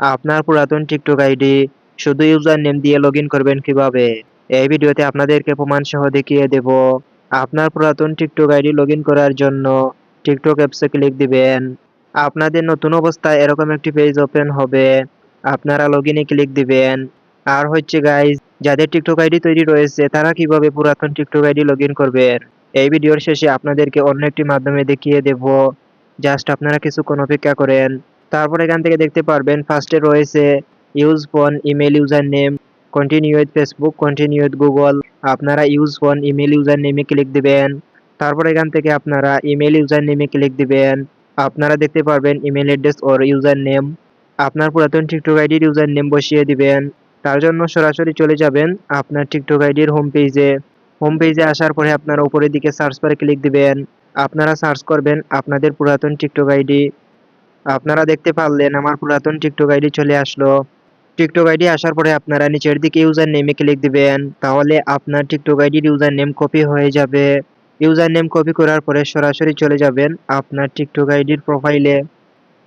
আপনার পুরাতন TikTok ID, শুধু ইউজার নেম দিয়ে লগ করবেন কীভাবে? এই ভিডিওতে আপনাদেরকে প্রমাণ সহ দেখিয়ে দেব। আপনার পুরাতন টিকটক আইডি লগ করার জন্য টিকটক অ্যাপসে ক্লিক দিবেন। আপনাদের নতুন অবস্থায় এরকম একটি পেজ ওপেন হবে। আপনারা লগ ইনে ক্লিক দিবেন। আর হচ্ছে গাইজ যাদের টিকটক আইডি তৈরি রয়েছে, তারা কীভাবে পুরাতন টিকটক আইডি লগ করবেন এই ভিডিওর শেষে আপনাদেরকে অন্য একটি মাধ্যমে দেখিয়ে দেব। জাস্ট আপনারা কিছুক্ষণ অপেক্ষা করেন। তারপর এখান থেকে দেখতে পারবেন ফার্স্টে রয়েছে use phone email user name continue with Facebook continue with Google আপনারা ইউজ ফোন ইমেল ইউজার নেমে ক্লিক দিবেন, তারপর এখান থেকে আপনারা ইমেল ইউজার নেমে ক্লিক দিবেন। আপনারা দেখতে পারবেন email address or user name আপনার পুরাতন টিকটক আইডির ইউজার নেম বসিয়ে দিবেন। তার জন্য সরাসরি চলে যাবেন আপনার টিকটক আইডির হোম পেজে হোম পেজে আসার পরে আপনারা উপরের দিকে সার্চ বারে ক্লিক দিবেন। আপনারা সার্চ করবেন আপনাদের পুরাতন টিকটক আইডি। আপনারা দেখতে পারলেন, আমার পুরাতন টিকটক আইডি চলে আসলো। টিকটক আইডি আসার পরে আপনারা নিচের দিকে ইউজার নেমে ক্লিক দিবেন, তাহলে আপনার টিকটক আইডির ইউজার নেম কপি হয়ে যাবে। ইউজার নেম কপি করার পরে সরাসরি চলে যাবেন আপনার টিকটক আইডির প্রোফাইলে।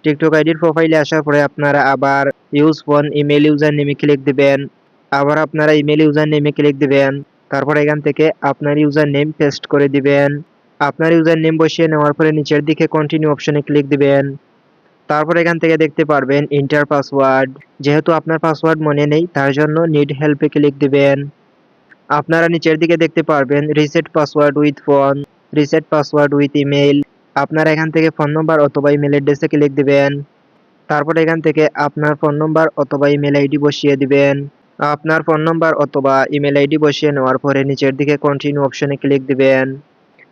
টিকটক আইডির প্রোফাইলে আসার পরে আপনারা আবার ইউজ ফোন ইমেল ইউজার নেমে ক্লিক দিবেন, আবার আপনারা ইমেল ইউজার নেমে ক্লিক দিবেন, তারপর এখান থেকে আপনার ইউজার নেম পেস্ট করে দিবেন। আপনার ইউজার নেম বসিয়ে নেওয়ার পরে নিচের দিকে কন্টিনিউ অপশনে ক্লিক দিবেন। তারপর এখান থেকে দেখতে পারবেন ইন্টার পাসওয়ার্ড যেহেতু আপনার পাসওয়ার্ড মনে নেই, তার জন্য নিড হেল্পে ক্লিক দিবেন। আপনারা নিচের দিকে দেখতে পারবেন reset password with phone reset password with email আপনারা এখান থেকে ফোন নম্বর অথবা ইমেল অ্যাড্রেসে ক্লিক দিবেন। তারপর এখান থেকে আপনার ফোন নম্বর অথবা ইমেল আইডি বসিয়ে দিবেন। আপনার ফোন নম্বর অথবা ইমেল আইডি বসিয়ে নেওয়ার পরে নিচের দিকে কন্টিনিউ অপশনে ক্লিক দিবেন।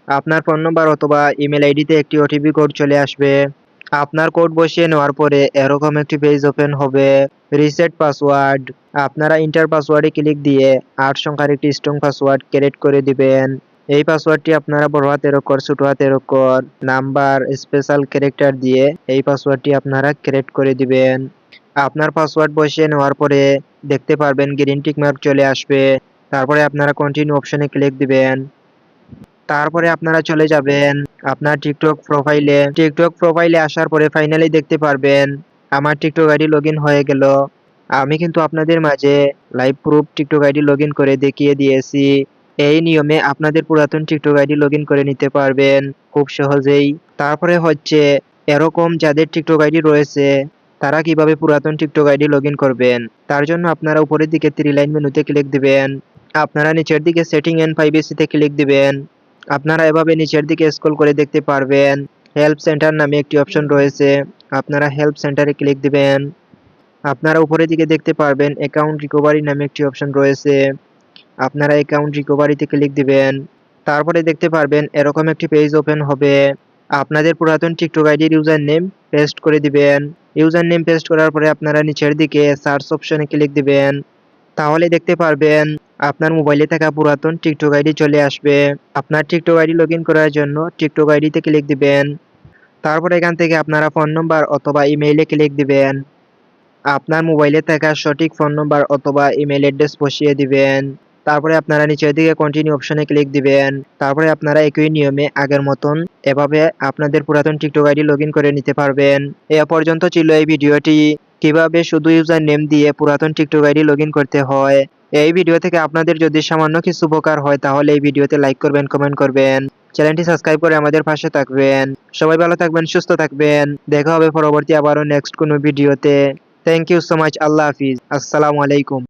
আপনার ফোন নম্বর অথবা ইমেল আইডিতে একটি ওটিপি কোড চলে আসবে। আপনার কোড বসিয়ে নেওয়ার পরে এরকম একটি পেজ ওপেন হবে। রিসেট পাসওয়ার্ড আপনারা ইন্টার পাসওয়ার্ডে ক্লিক দিয়ে আট সংখ্যার একটি স্ট্রং পাসওয়ার্ড ক্রিয়েট করে দিবেন। এই পাসওয়ার্ডটি আপনারা বড় হাতের অক্ষর, ছোট হাতের অক্ষর নাম্বার স্পেশাল ক্যারেক্টার দিয়ে এই পাসওয়ার্ডটি আপনারা ক্রিয়েট করে দিবেন। আপনার পাসওয়ার্ড বসিয়ে নেওয়ার পরে দেখতে পারবেন গ্রিন টিক মার্ক চলে আসবে। তারপরে আপনারা কন্টিনিউ অপশনে ক্লিক দিবেন। তারপরে আপনারা চলে যাবেন আপনার টিকটক প্রোফাইলে টিকটক প্রোফাইলে আসার পরে ফাইনালি দেখতে পারবেন আমার টিকটক আইডি লগ হয়ে গেল। আমি কিন্তু আপনাদের মাঝে live proof TikTok ID log করে দেখিয়ে দিয়েছি। এই নিয়মে আপনাদের পুরাতন টিকটক আইডি লগ করে নিতে পারবেন খুব সহজেই। তারপরে হচ্ছে এরকম যাদের টিকটক আইডি রয়েছে, তারা কীভাবে পুরাতন টিকটক আইডি লগ করবেন? তার জন্য আপনারা উপরের দিকে থ্রি লাইন মেনুতে ক্লিক দিবেন। আপনারা নিচের দিকে সেটিং এন্ড প্রাইভেসিতে ক্লিক দিবেন। আপনারা এভাবে নিচের দিকে স্ক্রল করে দেখতে পারবেন। হেল্প সেন্টার নামে একটি অপশন রয়েছে। আপনারা হেল্প সেন্টারে ক্লিক দিবেন। আপনারা উপরের দিকে দেখতে পারবেন অ্যাকাউন্ট রিকভারি নামে একটি অপশন রয়েছে। আপনারা অ্যাকাউন্ট রিকভারিতে ক্লিক দিবেন। তারপরে দেখতে পারবেন এরকম একটি পেজ ওপেন হবে। আপনাদের পুরাতন টিকটক আইডির ইউজার নেম পেস্ট করে দিবেন। ইউজার নেম পেস্ট করার পরে আপনারা নিচের দিকে সার্চ অপশনে ক্লিক দিবেন। তাহলে দেখতে পারবেন আপনার মোবাইলে থাকা পুরাতন টিকটক আইডি চলে আসবে। আপনার টিকটক আইডি লগ করার জন্য টিকটক আইডিতে ক্লিক দিবেন। তারপর এখান থেকে আপনারা ফোন নম্বর অথবা ইমেইলে ক্লিক দিবেন। আপনার মোবাইলে থাকা সঠিক ফোন নম্বর অথবা ইমেল অ্যাড্রেস বসিয়ে দিবেন। তারপরে আপনারা নিচের দিকে কন্টিনিউ অপশনে ক্লিক দিবেন। তারপরে আপনারা একই নিয়মে আগের মতন এভাবে আপনাদের পুরাতন টিকটক আইডি লগ করে নিতে পারবেন। এ পর্যন্ত ছিল এই ভিডিওটি। কীভাবে শুধু ইউজার নেম দিয়ে পুরাতন টিকটক আইডি লগ করতে হয়? এই ভিডিও থেকে আপনাদের যদি সামান্য কিছু উপকার হয়, তাহলে এই ভিডিওতে লাইক করবেন কমেন্ট করবেন। চ্যানেলটি সাবস্ক্রাইব করে আমাদের পাশে থাকবেন। সবাই ভালো থাকবেন, সুস্থ থাকবেন। দেখা হবে পরবর্তী আবারও নেক্সট কোনো ভিডিওতে থ্যাংক ইউ সো মাচ আল্লাহ হাফিজ। আসসালামু আলাইকুম।